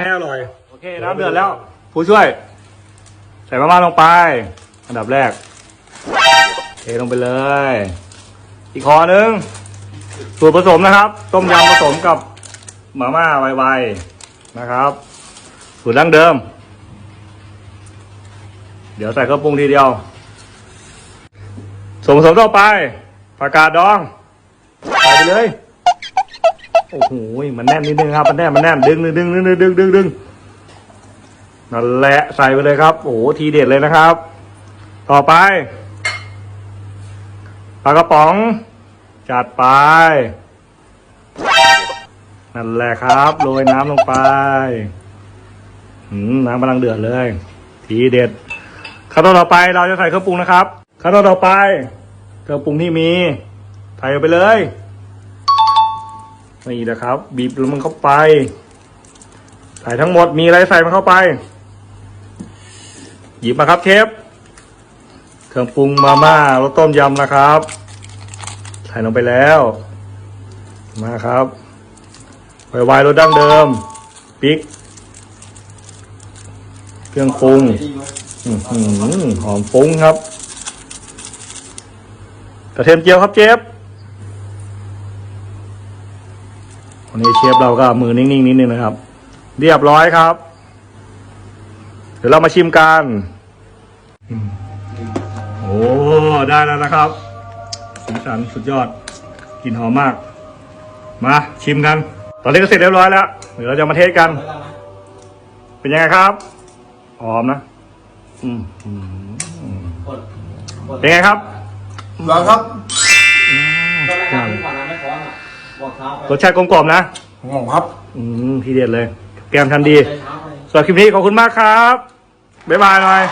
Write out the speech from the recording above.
ให้อร่อย โอเคน้ำเดือดแล้ว ผู้ช่วย ใส่มะม่าลงไป อันดับแรก เทลงไปเลย อีกคอหนึ่งสูตรผสมนะครับ ต้มยำผสมกับมาม่าไวๆนะครับ สูตรดั้งเดิม เดี๋ยวใส่เครื่องปรุงทีเดียวส่วนผสมต่อไปผักกาดดอง ใส่ไปเลย โอ้โหมันแน่นนิดนึงครับ มันแน่นมันแน่นดึงดึงดึงดึงดึงดึงดึงนั่นแหละใส่ไปเลยครับ โอ้โหทีเด็ดเลยนะครับ ต่อไปปลากระป๋อง จัดไป นั่นแหละครับโรยน้ำลงไปหืมน้ำกำลังเดือดเลย ทีเด็ดขั้นตอนต่อไปเราจะใส่เครื่องปรุงนะครับขั้นตอนต่อไปเครื่องปรุงที่มีใส่ไปเลย นี่นะครับ บีบลมันเข้าไป ใส่ทั้งหมดมีอะไรใส่มันเข้าไป หยิบมาครับเชฟเครื่องปรุงมาม่ารสต้มยำนะครับ ใส่ลงไปแล้ว มาครับไวๆรสดั้งเดิมพริกเครื่องปรุงหอมฟุ้งครับกระเทียมเจียวครับเชฟ วันนี้เชฟเราก็มือนิ่งๆนิดนึงนะครับ เรียบร้อยครับ เดี๋ยวเรามาชิมกันอืมโอ้ได้แล้วนะครับสีสันสุดยอดกลิ่นหอมมาก มาชิมกัน ตอนนี้ก็เสร็จเรียบร้อยแล้วเดี๋ยวเราจะมาเทสกัน เป็นยังไงครับหอมนะอืมอืมเป็นไงครับ หวานครับ รสชาติกลมกล่อมนะงงครับ อืมทีเด็ดเลย แกมทันดีสำหรับคลิปนี้ขอบคุณมากครับ บ๊ายบายหน่อย